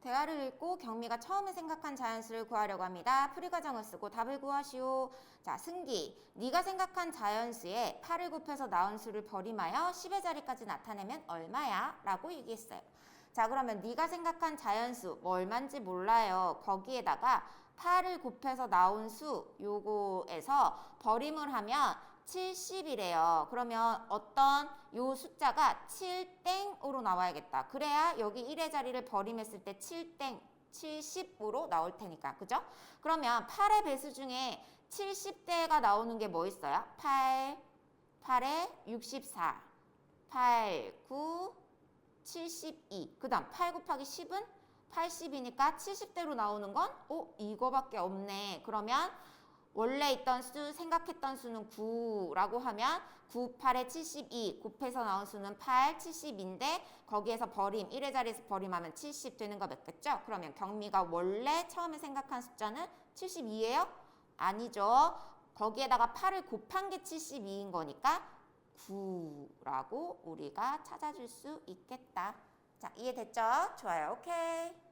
대화를 읽고 경미가 처음에 생각한 자연수를 구하려고 합니다. 풀이 과정을 쓰고 답을 구하시오. 자, 승기. 네가 생각한 자연수에 8을 곱해서 나온 수를 버림하여 10의 자리까지 나타내면 얼마야? 라고 얘기했어요. 자, 그러면 네가 생각한 자연수 뭐 얼마인지 몰라요. 거기에다가 8을 곱해서 나온 수 요거에서 버림을 하면 70이래요. 그러면 어떤 요 숫자가 7땡으로 나와야겠다. 그래야 여기 1의 자리를 버림했을 때 7땡 70으로 나올 테니까. 그죠? 그러면 8의 배수 중에 70대가 나오는 게 뭐 있어요? 8, 8에 64, 8, 9, 72. 그 다음 8 곱하기 10은 80이니까 70대로 나오는 건 어? 이거밖에 없네. 그러면 원래 있던 수, 생각했던 수는 9라고 하면 9, 8에 72 곱해서 나온 수는 8, 70인데 거기에서 버림, 1의 자리에서 버림하면 70 되는 거 맞겠죠? 그러면 경미가 원래 처음에 생각한 숫자는 72예요? 아니죠. 거기에다가 8을 곱한 게 72인 거니까 9라고 우리가 찾아줄 수 있겠다. 자, 이해됐죠? 좋아요. 오케이.